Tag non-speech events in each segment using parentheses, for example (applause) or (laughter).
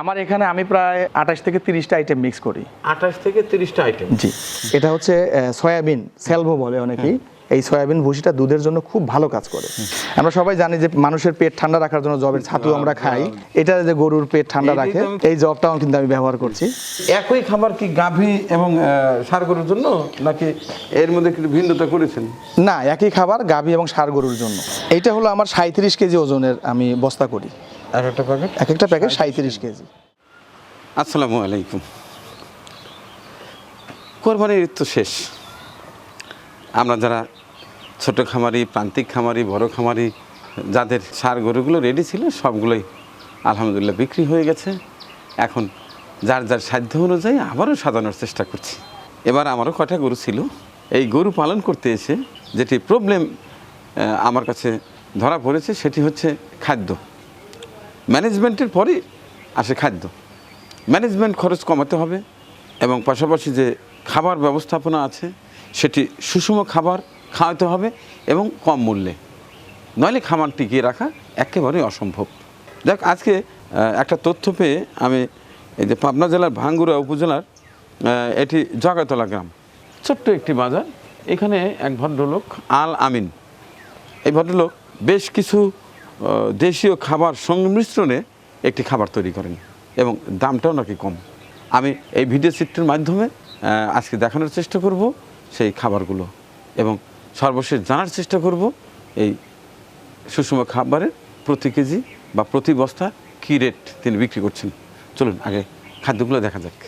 আমার এখানে আমি প্রায় আঠাশ থেকে তিরিশটা আইটেম মিক্স করি। আঠাশ থেকে তিরিশটা আইটেম জি। এটা হচ্ছে সয়াবিন সেলভো বলে অনেকেই। এই সয়াবিন ভুসিটা দুধের জন্য খুব ভালো কাজ করে। আমরা সবাই জানি যে মানুষের পেট ঠান্ডা রাখার জন্য জবের ছাতু আমরা খাই। এটা যে গরুর পেট ঠান্ডা রাখে এই জবটাও কিন্তু আমি ব্যবহার করছি। একই খাবার কি গাভী এবং সার গরুর জন্য নাকি এর মধ্যে কিছু ভিন্নতা করেছেন? না একই খাবার গাভী এবং ষাঁড় গরুর জন্য। এইটা হলো আমার সাঁত্রিশ কেজি ওজনের আমি বস্তা করি। এক একটা প্যাকেট এক একটা প্যাকেট সাঁত্রিশ কেজি। আসসালামু আলাইকুম। কোরবানির তো শেষ। আমরা যারা ছোট খামারি প্রান্তিক খামারি বড় খামারি যাদের সার গরুগুলো রেডি ছিল সবগুলোই আলহামদুলিল্লাহ বিক্রি হয়ে গেছে। এখন যার যার সাধ্য অনুযায়ী আবারও সাজানোর চেষ্টা করছি। এবার আমারও কটা গরু ছিল। এই গরু পালন করতে এসে যেটি প্রবলেম আমার কাছে ধরা পড়েছে সেটি হচ্ছে খাদ্য। ম্যানেজমেন্টের পরে আসে খাদ্য। ম্যানেজমেন্ট খরচ কমাতে হবে এবং পাশাপাশি যে খাবার ব্যবস্থাপনা আছে, সেটি সুষম খাবার খাওয়াতে হবে এবং কম মূল্যে। নইলে খামার টিকিয়ে রাখা একেবারেই অসম্ভব। দেখ, আজকে একটা তথ্য পেয়ে আমি এই যে পাবনা জেলার ভাঙ্গুড়া উপজেলার এটি জগাতলা গ্রাম। ছোট্ট একটি বাজার। এখানে এক ভদ্রলোক আল আমিন। এই ভদ্রলোক বেশ কিছু দেশীয় খাবার সংমিশ্রণে একটি খাবার তৈরি করেন এবং দামটাও নাকি কম। আমি এই ভিডিও চিত্রের মাধ্যমে আজকে দেখানোর চেষ্টা করব সেই খাবারগুলো এবং সর্বশেষ জানার চেষ্টা করব এই সুষম খাবারের প্রতি কেজি বা প্রতি বস্তা কী রেট তিনি বিক্রি করছেন। চলুন আগে খাদ্যগুলো দেখা যাক।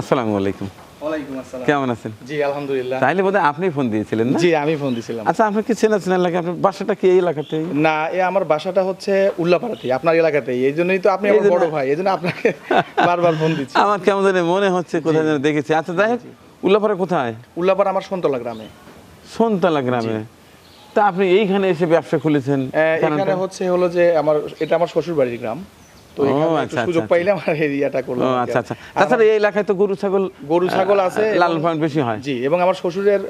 আসসালামু আলাইকুম। ওয়ালাইকুম আসসালাম। কেমন আছেন? জি আলহামদুলিল্লাহ। তাইলে বোধহয় আপনি ফোন দিয়েছিলেন না? জি আমি ফোন দিছিলাম আচ্ছা আপনার কি চেনা চেনা লাগে আপনার বাসাটা কি এই এলাকাতেই? না এ আমার বাসাটা হচ্ছে উল্লাপাড়াতেই আপনার এলাকাতেই। এই জন্যই তো আপনি আমার বড় ভাই এই জন্য আপনাকে বারবার ফোন দিচ্ছি। আমার কেমন জানি মনে হচ্ছে কোথায় যেন দেখেছি। আচ্ছা যাই হোক উল্লাপাড়া কোথায়? উল্লাপাড়া আমার সন্তলা গ্রামে। সোনতলা গ্রামে। তা আপনি এইখানে এসে ব্যবসা খুলেছেন? এখানে হচ্ছে হলো যে আমার এটা আমার শ্বশুর বাড়ির গ্রাম। তো ও, এখানে একটু সুযোগ পাইলে এরিয়াটা করলাম আচ্ছা আচ্ছা। তাছাড়া এই এলাকায় তো গরু ছাগল গরু ছাগল আছে লালন পালন বেশি হয়। জি এবং আমার শ্বশুরের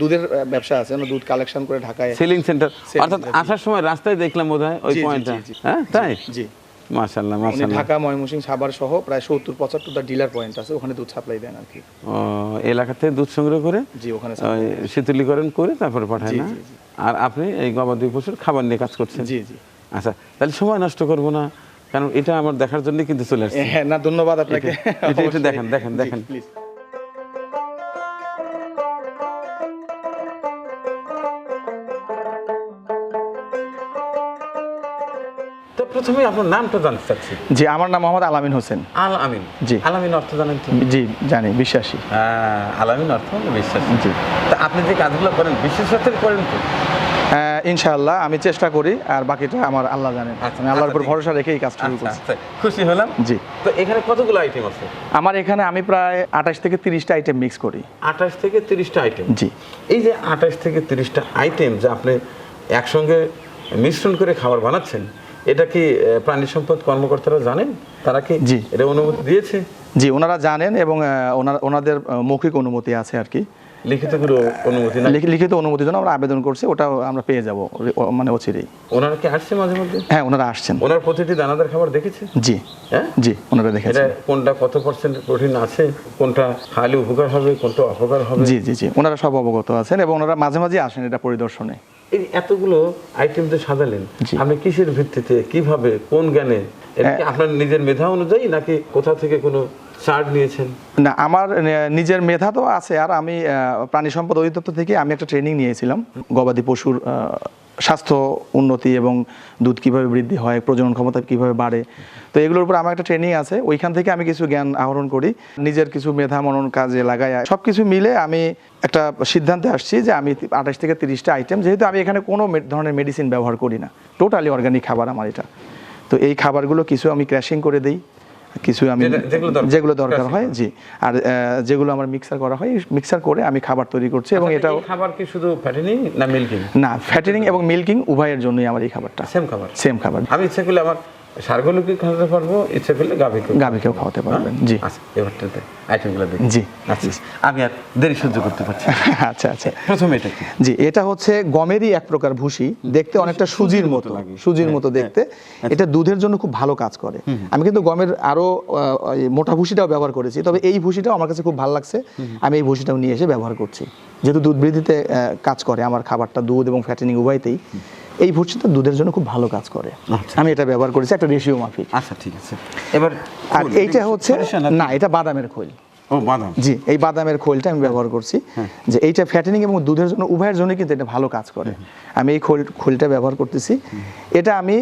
দুধের ব্যবসা আছে দুধ কালেকশন করে ঢাকায় সেলিং সেন্টার অর্থাৎ আসার সময় রাস্তায় দেখলাম বোধ ওই জি, জি, পয়েন্টটা। জি, জি। হ্যাঁ তাই? জি মাশাল্লাহ উনি ঢাকা ময়মনসিং সাভার সহ প্রায় সত্তর পঁচাত্তরটা ডিলার পয়েন্ট আছে ওখানে দুধ সাপ্লাই দেন আর কি ও এলাকাতে দুধ সংগ্রহ করে? জি ওখানে শীতলীকরণ করে তারপরে পাঠায় না। আর আপনি এই গবাদি পশুর খাবার নিয়ে কাজ করছেন? জি জি। আচ্ছা তাহলে সময় নষ্ট করব না। কারণ এটা আমার দেখার জন্য কিন্তু চলে আসছে। হ্যাঁ না ধন্যবাদ আপনাকে। এটা- দেখান, দেখান, দেখান। প্লিজ প্রথমে আপনার নামটা জানতে চাচ্ছি। জি আমার নাম মোহাম্মদ আলামিন হোসেন। আল আমিন জি। আল আমিন অর্থ জানেন তো? জি জানি বিশ্বাসী। হ্যাঁ আল অর্থ হলো বিশ্বাস। জি। তা আপনি যে কাজগুলো করেন বিশ্বাসের করেন তো? ইনশাআল্লাহ আমি চেষ্টা করি আর বাকিটা আমার আল্লাহ জানেন আচ্ছা, আমি আল্লাহর উপর আচ্ছা, ঠিক ভরসা রেখেই কাজ শুরু আচ্ছা করছি। খুশি হলাম? জি। তো এখানে কতগুলো আইটেম আছে? আমার এখানে আমি প্রায় আঠাশ থেকে তিরিশটা আইটেম মিক্স করি। আঠাশ থেকে তিরিশটা আইটেম জি। এই যে আঠাশ থেকে তিরিশটা আইটেম যে আপনি একসঙ্গে মিশ্রণ করে খাবার বানাচ্ছেন এটা কি প্রাণী সম্পদ কর্মকর্তারা জানেন? তারা কি জি। এটা অনুমতি দিয়েছে? জি ওনারা জানেন এবং ওনাদের মৌখিক অনুমতি আছে আর কি। লিখিত কোনো অনুমতি না লিখি- লিখিত অনুমতির জন্য আমরা আবেদন করছি ওটাও আমরা পেয়ে যাব মানে অচিরেই ওনারা কি আসছে মাঝে মধ্যে? হ্যাঁ ওনারা আসছেন। ওনার প্রতিটি দানাদার খাবার দেখেছে? জি। হ্যাঁ? জি ওনারা দেখেছেন। কোনটা কত পার্সেন্ট প্রোটিন আছে কোনটা খালি উপকার হবে কোনটা অপকার হবে? জি জি জি ওনারা সব অবগত আছেন এবং ওনারা মাঝে মাঝে আসেন এটা পরিদর্শনে। এই এতগুলো আইটেম যে সাজালেন। আপনি কিসের ভিত্তিতে কীভাবে কোন জ্ঞানে? আপনার নিজের মেধা অনুযায়ী নাকি কোথা থেকে কোনো চার্ট নিয়েছেন? না, আমার নিজের মেধা তো আছে আর আমি প্রাণী সম্পদ অধিদপ্তর থেকে আমি একটা ট্রেনিং নিয়েছিলাম। গবাদি পশুর স্বাস্থ্য উন্নতি এবং দুধ কীভাবে বৃদ্ধি হয়, প্রজনন ক্ষমতা কীভাবে বাড়ে। তো এগুলোর উপর আমার একটা ট্রেনিং আছে। ওইখান থেকে আমি কিছু জ্ঞান আহরণ করি। নিজের কিছু মেধা মনন কাজে লাগাই। সব কিছু মিলে আমি একটা সিদ্ধান্তে আসছি যে আমি আঠাশ থেকে তিরিশটা আইটেম যেহেতু আমি এখানে কোনো ধরনের মেডিসিন ব্যবহার করি না। টোটালি অর্গানিক খাবার আমার এটা। তো এই খাবারগুলো কিছু আমি ক্র্যাশিং করে দিই। কিছু আমি যেগুলো দরকার, হয় জি। আর যেগুলো আমার মিক্সার করা হয় মিক্সার করে আমি খাবার তৈরি করছি এবং আচ্ছা, এটাও খাবার কি শুধু ফ্যাটেনিং না মিল্কিং না ফ্যাটেনিং এবং মিল্কিং উভয়ের জন্যই আমার এই খাবারটা। সেম খাবার? সেম খাবার। আমি ইচ্ছা করলে আমার সারগুলোকে খাওয়াতে পারব ইচ্ছে করলে গাভীকে গাভীকেও খাওয়াতে পারবেন জি। আচ্ছা এবারটাতে আইটেমগুলো দেখি। জি। আচ্ছা আমি আর দেরি সহ্য করতে পারছি (laughs) আচ্ছা আচ্ছা। প্রথমে এটা কি? জি এটা হচ্ছে গমেরই এক প্রকার ভুসি। দেখতে অনেকটা সুজির মতো সুজির মতো দেখতে। এটা দুধের জন্য খুব ভালো কাজ করে। আমি কিন্তু গমের আরও মোটা ভুসিটাও ব্যবহার করেছি। তবে এই ভুসিটাও আমার কাছে খুব ভালো লাগছে। আমি এই ভুসিটাও নিয়ে এসে ব্যবহার করছি। যেহেতু দুধ বৃদ্ধিতে কাজ করে আমার খাবারটা দুধ এবং ফ্যাটেনিং উভয়তেই। এই ভুসিটা দুধের জন্য খুব ভালো কাজ করে। আমি এটা ব্যবহার করেছি একটা রেশিও মাফিক। আচ্ছা ঠিক আছে। এবার আর এইটা হচ্ছে না এটা বাদামের খোল। ও বাদাম। জি এই বাদামের খোলটা আমি ব্যবহার করছি। যে এইটা ফ্যাটেনিং এবং দুধের জন্য উভয়ের জন্য কিন্তু এটা ভালো কাজ করে। আমি এই খোল খোলটা ব্যবহার করতেছি। এটা আমি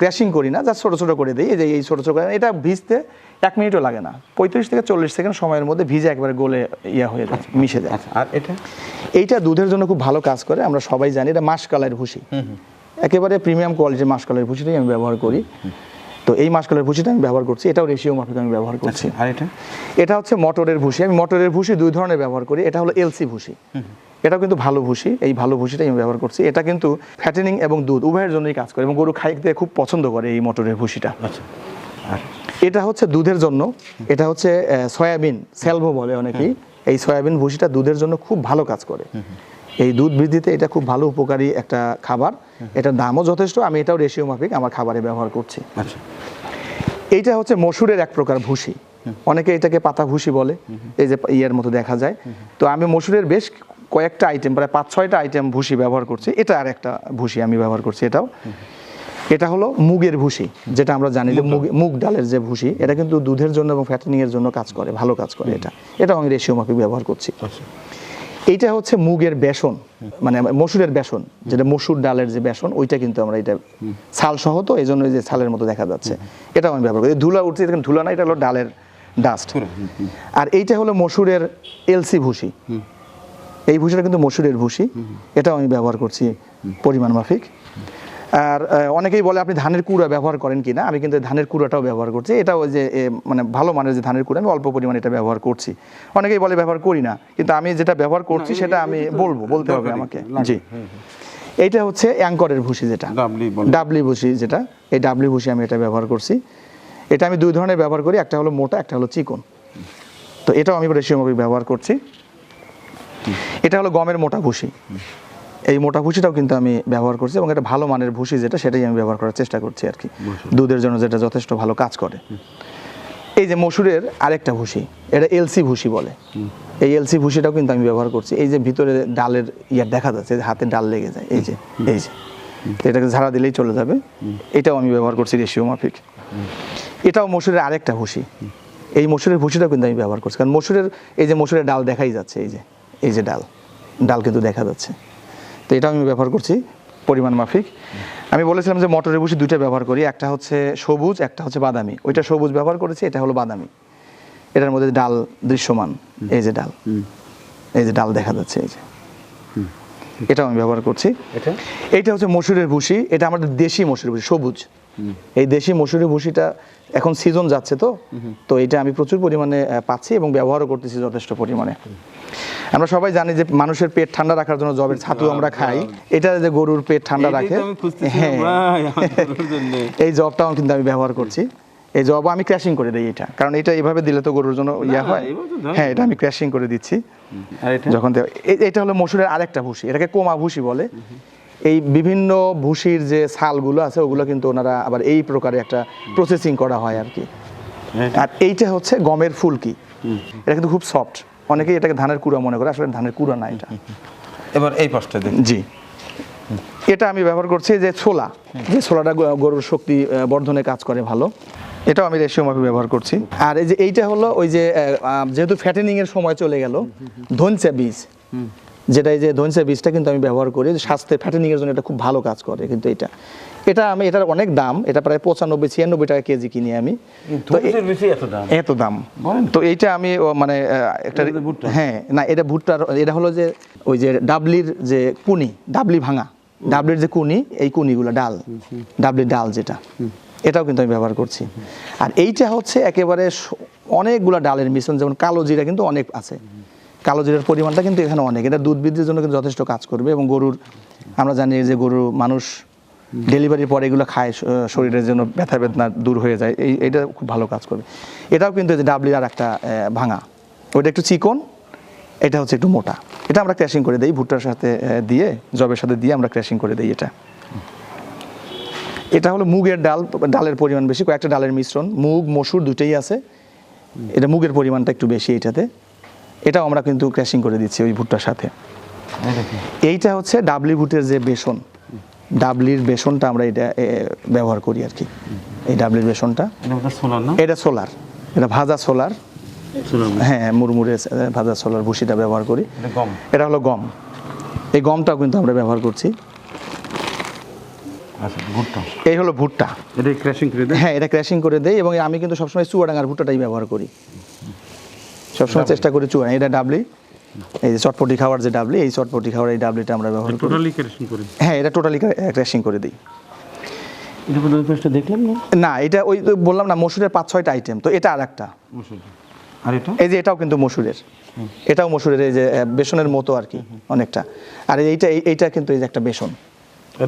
ক্র্যাশিং করি না যা ছোট ছোট করে দিই। এই যে এই ছোট ছোট এটা ভিজতে এক মিনিটও লাগে না। পঁয়ত্রিশ থেকে চল্লিশ সেকেন্ড সময়ের মধ্যে ভিজে একবারে গলে ইয়া হয়ে যায় মিশে যায়। আচ্ছা আর এটা? এইটা দুধের জন্য খুব ভালো কাজ করে আমরা সবাই জানি এটা মাসকালের ভুসি। একেবারে প্রিমিয়াম কোয়ালিটির মাসকালের ভুসিটাই আমি ব্যবহার করি। তো এই মাসকালের ভুসিটা আমি ব্যবহার করছি এটাও রেশিও মাফিক আমি ব্যবহার করছি। আচ্ছা আর এটা? এটা হচ্ছে মটরের ভুসি আমি মটরের ভুসি দুই ধরনের ব্যবহার করি এটা হলো এলসি ভুসি এটাও কিন্তু ভালো ভুসি এই ভালো ভুসিটাই আমি ব্যবহার করছি। এটা কিন্তু ফ্যাটেনিং এবং দুধ উভয়ের জন্যই কাজ করে এবং গরু খাইতে খুব পছন্দ করে এই মটরের ভুসিটা আচ্ছা আর? এটা হচ্ছে দুধের জন্য এটা হচ্ছে সয়াবিন সেলভো বলে অনেকেই। এই সয়াবিন ভুসিটা দুধের জন্য খুব ভালো কাজ করে। এই দুধ বৃদ্ধিতে এটা খুব ভালো উপকারী একটা খাবার। এটার দামও যথেষ্ট আমি এটাও রেশিও মাফিক আমার খাবারে ব্যবহার করছি। আচ্ছা। এইটা হচ্ছে মসুরের এক প্রকার ভুসি। অনেকে এটাকে পাতা ভুসি বলে এই যে ইয়ার মতো দেখা যায়। তো আমি মসুরের বেশ কয়েকটা আইটেম প্রায় পাঁচ ছয়টা আইটেম ভুসি ব্যবহার করছি। এটা আর একটা ভুসি আমি ব্যবহার করছি এটাও। এটা হলো মুগের ভুসি যেটা আমরা জানি যে মুগ মুগ ডালের যে ভুসি এটা কিন্তু দুধের জন্য এবং ফ্যাটেনিং এর জন্য কাজ করে ভালো কাজ করে এটা। এটাও আমি রেশিও মাফিক ব্যবহার করছি। আচ্ছা। এইটা হচ্ছে মুগের বেসন মানে মসুরের বেসন যেটা মসুর ডালের যে বেসন ওইটা কিন্তু আমরা এটা ছাল সহ তো এই জন্য যে ছালের মতো দেখা যাচ্ছে। এটাও আমি ব্যবহার করি। ধুলা উঠছে এখানে ধুলা না এটা হলো ডালের ডাস্ট আর এইটা হলো মসুরের এলসি ভুসি। এই ভুসিটা কিন্তু মসুরের ভুসি। এটাও আমি ব্যবহার করছি পরিমাণ মাফিক। আর অনেকেই বলে আপনি ধানের কুড়া ব্যবহার করেন কিনা? আমি কিন্তু ধানের কুড়াটাও ব্যবহার করছি। এটাও ওই যে মানে ভালো মানের যে ধানের কুড়া আমি অল্প পরিমাণে এটা ব্যবহার করছি। অনেকেই বলে ব্যবহার করি না কিন্তু আমি যেটা ব্যবহার করছি সেটা আমি বলব বলতে হবে আমাকে। জি। এইটা হচ্ছে অ্যাঙ্করের ভুসি যেটা। ডাবলি বলে। ভুসি যেটা এই ডাবলি ভুসি আমি এটা ব্যবহার করছি। এটা আমি দুই ধরনের ব্যবহার করি একটা হলো মোটা একটা হলো চিকন। তো এটাও আমি রেশিওমাফিক ব্যবহার করছি। এটা হলো গমের মোটা ভুসি। এই মোটা ভুসিটাও কিন্তু আমি ব্যবহার করছি এবং এটা ভালো মানের ভুসি যেটা সেটাই আমি ব্যবহার করার চেষ্টা করছি আর কি। দুধের জন্য যেটা যথেষ্ট ভালো কাজ করে। এই যে মসুরের আরেকটা ভুসি এটা এলসি ভুসি বলে। এই এলসি ভুসিটাও কিন্তু আমি ব্যবহার করছি। এই যে ভিতরে ডালের ইয়ার দেখা যাচ্ছে যে হাতে ডাল লেগে যায়। এই যে এই যে। এটাকে ঝাড়া দিলেই চলে যাবে। এটাও আমি ব্যবহার করছি রেশিও মাফিক। এটাও মসুরের আরেকটা ভুসি এই মসুরের ভুসিটাও কিন্তু আমি ব্যবহার করছি। কারণ মসুরের এই যে মসুরের ডাল দেখাই যাচ্ছে এই যে এই যে ডাল। ডাল কিন্তু দেখা যাচ্ছে। তো এটা আমি ব্যবহার করছি পরিমাণ মাফিক। আমি বলেছিলাম যে মটরের ভুসি দুইটা ব্যবহার করি একটা হচ্ছে সবুজ একটা হচ্ছে বাদামি। ওইটা সবুজ ব্যবহার করেছি এটা হলো বাদামি। এটার মধ্যে ডাল দৃশ্যমান এই যে ডাল। এই যে ডাল দেখা যাচ্ছে এই যে। এটাও আমি ব্যবহার করছি। এটা? হচ্ছে মসুরের ভুসি এটা আমাদের দেশি মসুরের ভুসি সবুজ। এই দেশি মসুরের ভুসিটা এখন সিজন যাচ্ছে তো তো এটা আমি প্রচুর পরিমাণে পাচ্ছি এবং ব্যবহারও করতেছি যথেষ্ট পরিমাণে। আমরা সবাই জানি যে মানুষের পেট ঠান্ডা রাখার জন্য জবের ছাতু আমরা খাই। এটা যে গরুর পেট ঠান্ডা রাখে হ্যাঁ। (laughs) এই জবটাও কিন্তু আমি ব্যবহার করছি। এই জব আমি ক্র্যাশিং করে দিই এটা কারণ এটা এইভাবে দিলে তো গরুর জন্য ইয়া হয়। এভাবে হ্যাঁ এটা আমি ক্র্যাশিং করে দিচ্ছি। আর এটা? যখন এটা হলো মসুরের আরেকটা ভুসি এটাকে কোমা ভুসি বলে। এই বিভিন্ন ভুসির যে ছালগুলো আছে ওগুলো কিন্তু ওনারা আবার এই প্রকারে একটা প্রসেসিং করা হয় আর কি। হ্যাঁ। আর এইটা হচ্ছে গমের ফুলকি। এটা কিন্তু খুব সফট অনেকেই এটাকে ধানের কুড়া মনে করে আসলে ধানের কুড়া না এটা। এবার এই পাশটা দেখি। জি। এটা আমি ব্যবহার করছি যে ছোলা। যে ছোলাটা গরুর শক্তি বর্ধনে কাজ করে ভালো। এটাও আমি রেশিও মাফি ব্যবহার করছি। আর এই যে এইটা হলো ওই যে যেহেতু ফ্যাটেনিং এর সময় চলে গেল ধনচা বীজ। যেটা এই যে ধনচা বীজটা কিন্তু আমি ব্যবহার করি যে স্বাস্থ্যের ফ্যাটেনিং এর জন্য এটা খুব ভালো কাজ করে কিন্তু এটা। এটা আমি এটার অনেক দাম এটা প্রায় পঁচানব্বই ছিয়ানব্বই টাকা কেজি কিনি আমি। এত দাম। এত দাম। তো। এইটা আমি মানে একটা। হ্যাঁ না এটা ভুট্টার এটা হলো যে ওই যে ডাবলির যে কুনি ডাবলি ভাঙা। ডাবলির যে কুনি এই কুনিগুলো ডাল। ডাবলির ডাল যেটা। এটাও কিন্তু আমি ব্যবহার করছি। আর এইটা হচ্ছে একেবারে অনেকগুলা ডালের মিশ্রণ যেমন কালো জিরা কিন্তু অনেক আছে। কালো জিরার পরিমাণটা কিন্তু এখানে অনেক। এটা দুধ বৃদ্ধির জন্য কিন্তু যথেষ্ট কাজ করবে এবং গরুর আমরা জানি যে গরু মানুষ ডেলিভারির পরে এগুলো খায় শরীরের জন্য ব্যথা বেদনা দূর হয়ে যায় এই এটা খুব ভালো কাজ করবে। এটাও কিন্তু যে ডাবলির আর একটা ভাঙা। ওইটা একটু চিকন এটা হচ্ছে একটু মোটা। এটা আমরা ক্র্যাশিং করে দিই ভুট্টার সাথে দিয়ে জবের সাথে দিয়ে আমরা ক্র্যাশিং করে দিই এটা। এটা হলো মুগের ডাল ডালের পরিমাণ বেশি কয়েকটা ডালের মিশ্রণ মুগ মসুর দুটোই আছে। এটা মুগের পরিমাণটা একটু বেশি এটাতে এটাও আমরা কিন্তু ক্র্যাশিং করে দিচ্ছি ওই ভুট্টার সাথে। এইটা হচ্ছে ডাবলি ভুটের যে বেসন ডাবলির বেসনটা আমরা এটা ব্যবহার করি আর কি। এই ডাবলির বেসনটা। এটা সোলার এটা ভাজা সোলার। হ্যাঁ মুরমুরে ভাজা সোলার ভুসিটা ব্যবহার করি। এটা গম। এটা হলো গম। এই গমটাও কিন্তু আমরা ব্যবহার করছি। আচ্ছা এই হলো ভুট্টা। এটা ক্র্যাশিং করে দেয়? হ্যাঁ এটা ক্র্যাশিং করে দেয় এবং আমি কিন্তু সবসময় চুয়াডাঙ্গার ভুট্টাটাই ব্যবহার করি। সবসময় চেষ্টা করি চুয়া এটা ডাবলি। এই যে চটপটি খাওয়ার যে ডাবলি এই চটপটি খাওয়ার এই ডাবলিটা আমরা ব্যবহার করি। টোটালি ক্র্যাশিং করে। হ্যাঁ এটা টোটালি ক্র্যাশিং করে দিই। এটা প্রথমে পেস্টটা দেখলাম না? না এটা ওই তো বললাম না মসুরের পাঁচ ছয়টা আইটেম তো এটা আর একটা মসুর। আর এটা? এই যে এটাও কিন্তু মসুরের। এটাও মসুরের এই যে বেসনের মতো আর কি অনেকটা। আর এইটা এই- এইটা কিন্তু এই যে একটা বেসন।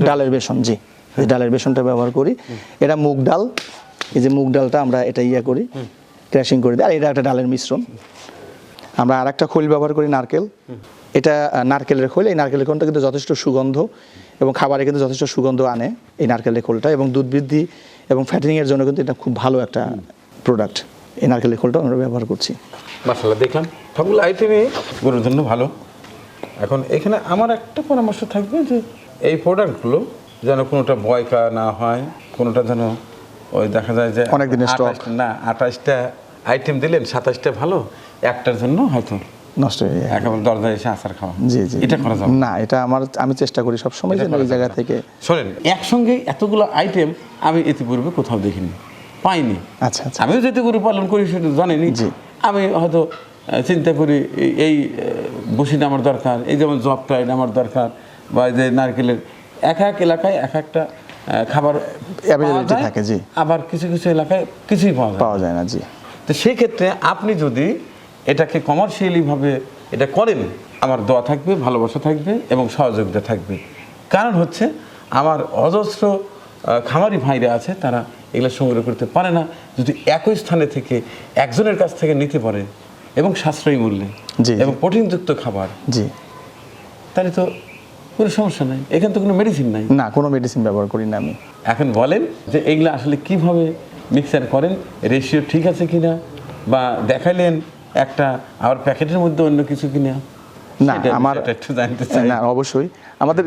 ডালের বেসন জি। এই ডালের বেসনটা ব্যবহার করি। এটা মুগ ডাল। এই যে মুগ ডালটা আমরা এটা ইয়ে করি ক্র্যাশিং করে দিই। আর এটা একটা ডালের মিশ্রণ। আমরা আর একটা খোল ব্যবহার করি নারকেল। এটা নারকেলের খোল। এই নারকেলের খোলটা কিন্তু যথেষ্ট সুগন্ধ এবং খাবারে কিন্তু যথেষ্ট সুগন্ধ আনে এই নারকেলের খোলটা এবং দুধ বৃদ্ধি এবং ফ্যাটিংয়ের জন্য কিন্তু এটা খুব ভালো একটা প্রোডাক্ট এই নারকেলের খোলটা আমরা ব্যবহার করছি। মশলা দেখলাম। সবগুলো আইটেমই গরুর জন্য ভালো। এখন এখানে আমার একটা পরামর্শ থাকবে যে এই প্রোডাক্টগুলো যেন কোনোটা বয়কা না হয় কোনোটা যেন ওই দেখা যায় যে অনেক দিনের। 28 না আঠাশটা আইটেম দিলেন সাতাশটা ভালো। একটার জন্য হয়তো নষ্ট হয়ে যায় একেবারে দরজায় এসে আচার খাওয়া জি জি এটা করা যাবে না এটা আমার আমি চেষ্টা করি সবসময় যেন ওই জায়গা। থেকে শোনেন একসঙ্গে এতগুলো আইটেম আমি ইতিপূর্বে কোথাও দেখিনি পাইনি আচ্ছা আচ্ছা আমিও যেহেতু গরু পালন করি সেটা জানিনি জি। আমি হয়তো চিন্তা করি এই- এই বসিটা আমার দরকার এই যেমন জবটা এটা আমার দরকার বা এই যে নারকেলের এক এক এলাকায় এক একটা খাবার যায়, থাকে, জি। আবার কিছু কিছু এলাকায় কিছুই পাওয়া যায় না। পাওয়া যায় না জি তো সেই ক্ষেত্রে আপনি যদি এটাকে কমার্শিয়ালি ভাবে এটা করেন আমার দোয়া থাকবে ভালোবাসা থাকবে এবং সহযোগিতা থাকবে। কারণ হচ্ছে আমার অজস্র খামারি ভাইরা আছে তারা এগুলো সংগ্রহ করতে পারে না। যদি একই স্থানে থেকে একজনের কাছ থেকে নিতে পারে এবং সাশ্রয়ী মূল্যে। এবং প্রোটিনযুক্ত খাবার জি। তাহলে তো কোনো সমস্যা নাই। এখানে তো কোনো মেডিসিন নাই। না কোনো মেডিসিন ব্যবহার করি না আমি। এখন বলেন যে এগুলো আসলে কীভাবে মিক্সার করেন রেশিও ঠিক আছে কিনা বা দেখাইলেন একটা আবার প্যাকেটের মধ্যে অন্য কিছু কিনা? না আমার একটু জানতে চাই। না অবশ্যই। আমাদের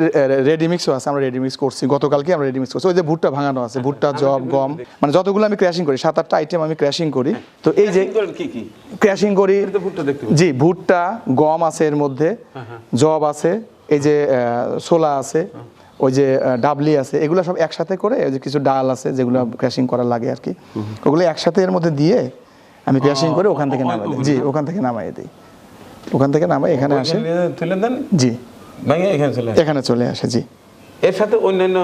রেডিমিক্সও আছে আমরা রেডিমিক্স করছি। গতকালকে আমরা রেডিমিক্স করছি। ওই যে ভুট্টা ভাঙানো আছে ভুট্টা জব গম। মানে যতগুলো আমি ক্র্যাশিং করি সাত আটটা আইটেম আমি ক্র্যাশিং করি। তো এই যে ক্র্যাশিং করি জি ভুট্টা গম আছে এর মধ্যে জব আছে এই যে ছোলা আছে ওই যে ডাবলি আছে এগুলো সব একসাথে করে ওই যে কিছু ডাল আছে যেগুলো ক্র্যাশিং করা লাগে আর কি। ওগুলো একসাথে এর মধ্যে দিয়ে আমি ক্র্যাশিং করে ওখান থেকে নামাই দিই। জি ওখান থেকে নামাই দিই। ওখান থেকে নামাই এখানে আসে। তুলে দেন? জি। ভেঙে এখানে চলে। এখানে চলে আসে জি। এর সাথে অন্যান্য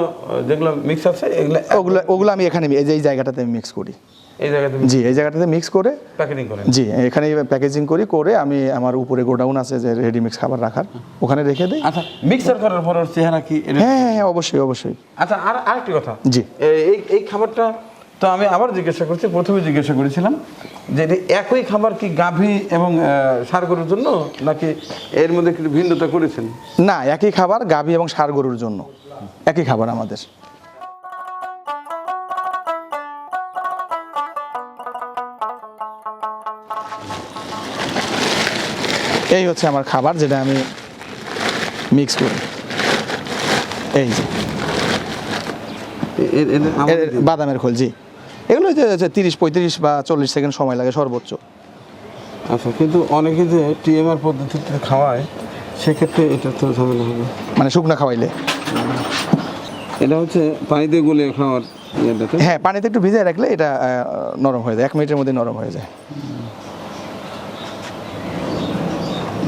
যেগুলো মিক্স আছে এগুলো ওগুলো ওগুলো আমি এখানে এই যে এই জায়গাটাতে আমি মিক্স করি। এই জায়গাতে জি এই জায়গাটাতে মিক্স করে প্যাকেটিং করেন। জি এখানে প্যাকেজিং করি করে আমি আমার উপরে গোডাউন আছে যে রেডি মিক্স খাবার রাখার ওখানে রেখে দিই। আচ্ছা মিক্সার করার পর চেহারা কি হ্যাঁ হ্যাঁ হ্যাঁ অবশ্যই অবশ্যই। আচ্ছা আর আরেকটি কথা। জি। এই এই খাবারটা তো আমি আবার জিজ্ঞাসা করছি প্রথমে জিজ্ঞাসা করেছিলাম যে এটা একই খাবার কি গাভী এবং ষাঁড় গরুর জন্য নাকি এর মধ্যে কিছু ভিন্নতা করেছেন? না একই খাবার গাভী এবং ষাঁড় গরুর জন্য। একই খাবার আমাদের। এই হচ্ছে আমার খাবার যেটা আমি মিক্স করি। এই যে। বাদামের খোল জি। এগুলো যে তিরিশ পঁয়ত্রিশ বা চল্লিশ সেকেন্ড সময় লাগে সর্বোচ্চ। আচ্ছা কিন্তু অনেকে যে টিএমআর পদ্ধতিতে খাওয়ায় সেক্ষেত্রে এটা তো ঝামেলা হবে। মানে শুকনো খাওয়াইলে। এটা হচ্ছে পানিতে গলে খাওয়ার হ্যাঁ পানিতে একটু ভিজিয়ে রাখলে এটা নরম হয়ে যায়। এক মিনিটের মধ্যে নরম হয়ে যায়।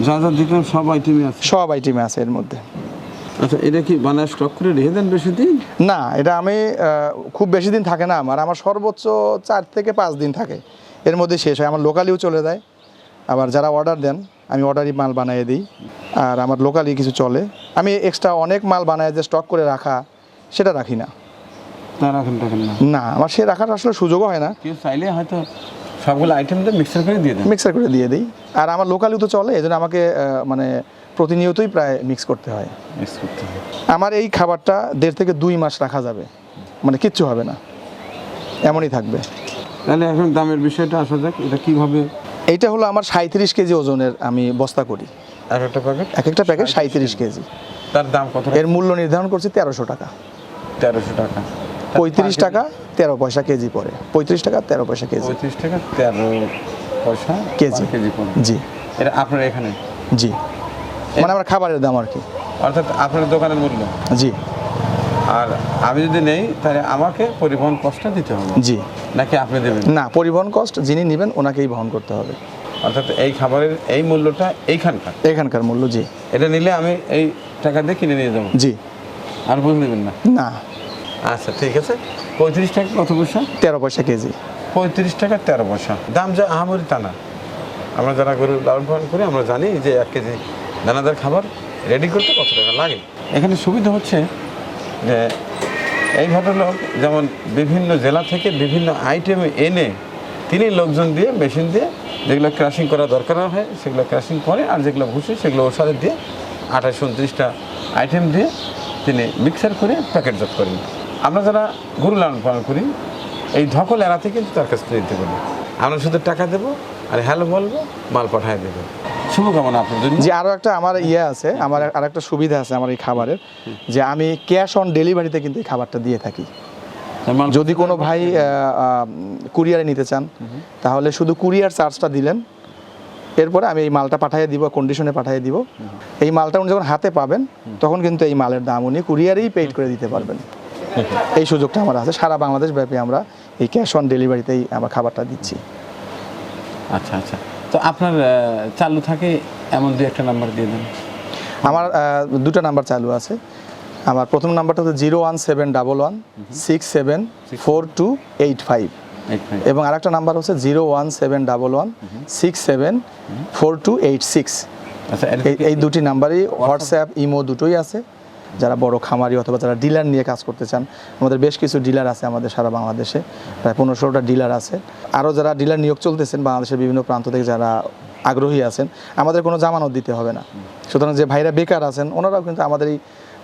যা যা দেখলাম সব আইটেমই আছে? সব আইটেমে আছে এর মধ্যে। আচ্ছা এটা কি বানায় স্টক করে রেখে দেন বেশি দিন? না এটা আমি খুব বেশি দিন থাকে না আমার আমার সর্বোচ্চ চার থেকে পাঁচ দিন থাকে। এর মধ্যে শেষ হয় আমার লোকালিও চলে যায়। আবার যারা অর্ডার দেন আমি অর্ডারই মাল বানিয়ে দিই। আর আমার লোকালি কিছু চলে। আমি এক্সট্রা অনেক মাল বানায় যে স্টক করে রাখা সেটা রাখি না। না আমার সে রাখার আসলে সুযোগও হয় না। কেউ চাইলে হয়তো সবগুলো আইটেম দিয়ে মিক্সার করে দিয়ে দেন। মিক্সার করে দিয়ে দিই। আর আমার লোকালিও তো চলে এই আমাকে মানে প্রতিনিয়তই প্রায় মিক্স করতে হয়। মিক্স করতে হবে আমার এই খাবারটা দেড় থেকে দুই মাস রাখা যাবে। মানে কিচ্ছু হবে না। এমনই থাকবে। তাহলে এখন দামের বিষয়টা আসা যাক এটা কীভাবে? এইটা হলো আমার সাঁত্রিশ কেজি ওজনের আমি বস্তা করি। এক একটা প্যাকেট এক একটা প্যাকেট সাঁত্রিশ কেজি। তার দাম কত? এর মূল্য নির্ধারণ করছি তেরোশো টাকা। তেরোশো টাকা। পঁয়ত্রিশ টাকা তেরো পয়সা কেজি পড়ে। পঁয়ত্রিশ টাকা তেরো পয়সা কেজি। পঁয়ত্রিশ টাকা তেরো পয়সা কেজি। কেজি জি। এটা আপনার এখানে? জি। মানে আমার খাবারের দাম আর কি। অর্থাৎ আপনার দোকানের মূল্য। জি। আর আমি যদি নেই তাহলে আমাকে পরিবহন কষ্টটা দিতে হবে। জি। নাকি আপনি দেবেন? না পরিবহন কস্ট যিনি নেবেন ওনাকেই বহন করতে হবে। অর্থাৎ এই খাবারের এই মূল্যটা এইখানকার। এখানকার মূল্য জি। এটা নিলে আমি এই টাকা দিয়ে কিনে নিয়ে যাব। জি। আর বুঝে নেবেন না? না। আচ্ছা ঠিক আছে। পঁয়ত্রিশ টাকা কত পয়সা? তেরো পয়সা কেজি। পঁয়ত্রিশ টাকা তেরো পয়সা। দাম যা আহামরি তা না। আমরা যারা গরু লালন পালন করি আমরা জানি যে এক কেজি দানাদার খাবার রেডি করতে কত টাকা লাগে? এখানে সুবিধা হচ্ছে যে এই ভদ্রলোক যেমন বিভিন্ন জেলা থেকে বিভিন্ন আইটেম এনে তিনি লোকজন দিয়ে মেশিন দিয়ে যেগুলো ক্রাশিং করা দরকার হয়, সেগুলো ক্রাশিং করে আর যেগুলো ভুসি, সেগুলো ওষারে দিয়ে আঠাশ উনত্রিশটা আইটেম দিয়ে তিনি মিক্সার করে প্যাকেটজাত করেন। আমরা যারা গরু লালন পালন করি, এই ধকল এড়াতে কিন্তু তার কাছ থেকে দিতে পারি। আমরা শুধু টাকা দেবো আর হ্যালো বলব, মাল পাঠায় দেবো। শুভকামনা আপনার জন্য। যে আরও একটা আমার ইয়ে আছে আমার আর একটা সুবিধা আছে আমার এই খাবারের যে আমি ক্যাশ অন ডেলিভারিতে কিন্তু এই খাবারটা দিয়ে থাকি। যদি কোনো ভাই কুরিয়ারে নিতে চান তাহলে শুধু কুরিয়ার চার্জটা দিলেন এরপরে আমি এই মালটা পাঠিয়ে দিব কন্ডিশনে পাঠিয়ে দিব। এই মালটা উনি যখন হাতে পাবেন তখন কিন্তু এই মালের দাম উনি কুরিয়ারেই পেড করে দিতে পারবেন। এই সুযোগটা আমার আছে সারা বাংলাদেশ ব্যাপী আমরা এই ক্যাশ অন ডেলিভারিতেই আমরা খাবারটা দিচ্ছি। আচ্ছা আচ্ছা। তো আপনার চালু থাকে এমন দু একটা নাম্বার দিয়ে দেন। আমার দুটো নাম্বার চালু আছে। আমার প্রথম নাম্বারটা হচ্ছে zero one seven double one six seven four two eight five. এবং আরেকটা নাম্বার হচ্ছে zero one seven double one six seven four two eight six. আচ্ছা এই দুটি নাম্বারই হোয়াটসঅ্যাপ ইমো দুটোই আছে। যারা বড় খামারি অথবা যারা ডিলার নিয়ে কাজ করতে চান, আমাদের বেশ কিছু ডিলার আছে আমাদের সারা বাংলাদেশে, প্রায় পনেরোশোটা ডিলার আছে। আরও যারা ডিলার নিয়োগ চলতেছেন বাংলাদেশের বিভিন্ন প্রান্ত থেকে যারা আগ্রহী আছেন, আমাদের কোনো জামানত দিতে হবে না। সুতরাং যে ভাইরা বেকার আছেন, ওনারাও কিন্তু আমাদের এই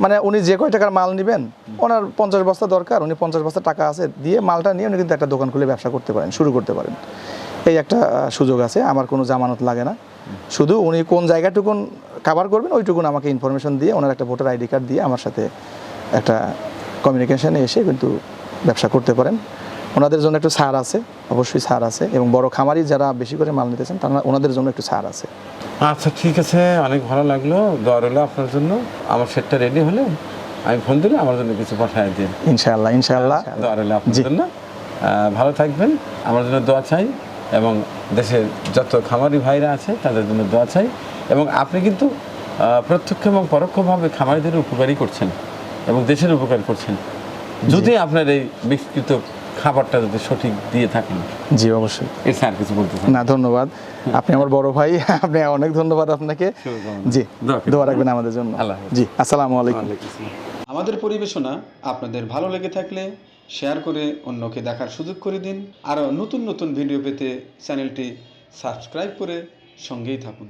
মানে উনি যে কয় টাকার মাল নেবেন, ওনার পঞ্চাশ বস্তা দরকার, উনি পঞ্চাশ বস্তা টাকা আছে দিয়ে মালটা নিয়ে উনি কিন্তু একটা দোকান খুলে ব্যবসা করতে পারেন, শুরু করতে পারেন। এই একটা সুযোগ আছে, আমার কোনো জামানত লাগে না। শুধু উনি কোন জায়গাটুকুন কাভার করবেন ওইটুকুন আমাকে ইনফরমেশন দিয়ে ওনার একটা ভোটার আইডি কার্ড দিয়ে আমার সাথে একটা কমিউনিকেশনে এসে কিন্তু ব্যবসা করতে পারেন। ওনাদের জন্য একটু ছাড় আছে অবশ্যই ছাড় আছে এবং বড় খামারি যারা বেশি করে মাল নিতে চান তারা ওনাদের জন্য একটু ছাড় আছে। আচ্ছা ঠিক আছে অনেক ভালো লাগল। হলো আপনার জন্য। আমার সেটটা রেডি হলে আমি ফোন দিলে আমার জন্য কিছু পাঠিয়ে দিন। ইনশাআল্লাহ ইনশাআল্লাহ। দোয়া রইল আপনার জন্য। ভালো থাকবেন আমার জন্য দোয়া চাই এবং দেশের যত খামারি ভাইরা আছে তাদের জন্য দোয়া চাই। এবং আপনি কিন্তু প্রত্যক্ষ এবং পরোক্ষভাবে খামারিদের উপকারই করছেন এবং দেশের উপকার করছেন। যদি আপনার এই বিস্তৃত খাবারটা যদি সঠিক দিয়ে থাকেন। জি অবশ্যই। এর স্যার কিছু বলতেছেন না ধন্যবাদ। আপনি আমার বড় ভাই আপনি অনেক ধন্যবাদ আপনাকে। জি দোয়া রাখবেন আমাদের জন্য। জি আসসালামু আলাইকুম। আমাদের পরিবেশনা আপনাদের ভালো লেগে থাকলে শেয়ার করে অন্যকে দেখার সুযোগ করে দিন। আরও নতুন নতুন ভিডিও পেতে চ্যানেলটি সাবস্ক্রাইব করে সঙ্গেই থাকুন।